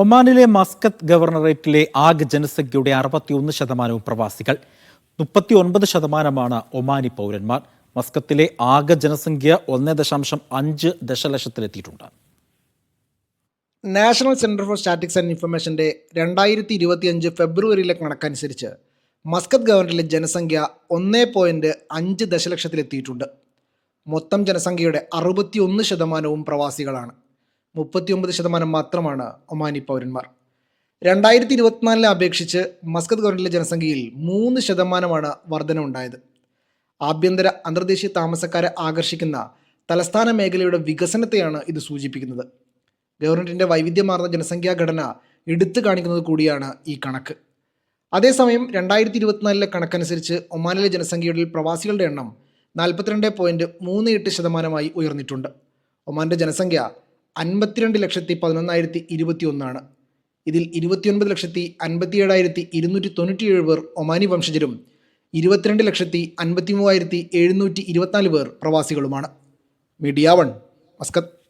ഒമാനിലെ മസ്കത്ത് ഗവർണറേറ്റിലെ ആകെ ജനസംഖ്യയുടെ അറുപത്തിയൊന്ന് ശതമാനവും പ്രവാസികൾ. മുപ്പത്തി ഒൻപത് ശതമാനമാണ് ഒമാനി പൗരന്മാർ. മസ്കത്തിലെ ആകെ ജനസംഖ്യ ഒന്ന് ദശാംശം അഞ്ച് ദശലക്ഷത്തിലെത്തിയിട്ടുണ്ട്. National centre for statics and ഇൻഫർമേഷന്റെ രണ്ടായിരത്തി ഇരുപത്തിയഞ്ച് ഫെബ്രുവരിയിലെ കണക്കനുസരിച്ച് മസ്കത്ത് ഗവർണറിലെ ജനസംഖ്യ ഒന്നേ പോയിന്റ് അഞ്ച് ദശലക്ഷത്തിലെത്തിയിട്ടുണ്ട്. മൊത്തം ജനസംഖ്യയുടെ അറുപത്തിയൊന്ന് ശതമാനവും പ്രവാസികളാണ്. മുപ്പത്തിയൊമ്പത് ശതമാനം മാത്രമാണ് ഒമാനി പൗരന്മാർ. രണ്ടായിരത്തി ഇരുപത്തിനാലിനെ അപേക്ഷിച്ച് മസ്കത്ത് ഗവർണറിലെ ജനസംഖ്യയിൽ മൂന്ന് ശതമാനമാണ് വർധനമുണ്ടായത് ആഭ്യന്തര അന്തർദേശീയ താമസക്കാരെ ആകർഷിക്കുന്ന തലസ്ഥാന മേഖലയുടെ വികസനത്തെയാണ് ഇത് സൂചിപ്പിക്കുന്നത്. ഗവർണറിന്റെ വൈവിധ്യമാർന്ന ജനസംഖ്യാ ഘടന എടുത്തു കാണിക്കുന്നത് കൂടിയാണ് ഈ കണക്ക്. അതേസമയം രണ്ടായിരത്തി ഇരുപത്തിനാലിലെ കണക്കനുസരിച്ച് ഒമാനിലെ ജനസംഖ്യയുടെ പ്രവാസികളുടെ എണ്ണം നാൽപ്പത്തിരണ്ട് പോയിന്റ് മൂന്ന് എട്ട് ശതമാനമായി ഉയർന്നിട്ടുണ്ട്. ഒമാന്റെ ജനസംഖ്യ അൻപത്തിരണ്ട് ലക്ഷത്തി പതിനൊന്നായിരത്തി ഇരുപത്തി ഒന്നാണ് ഇതിൽ ഇരുപത്തിയൊൻപത് ലക്ഷത്തി അൻപത്തി ഏഴായിരത്തി ഇരുന്നൂറ്റി തൊണ്ണൂറ്റിയേഴ് പേർ ഒമാനി വംശജരും ഇരുപത്തിരണ്ട് ലക്ഷത്തി അൻപത്തി മൂവായിരത്തി എഴുന്നൂറ്റി ഇരുപത്തിനാല് പേർ പ്രവാസികളുമാണ്. Media one Muscat.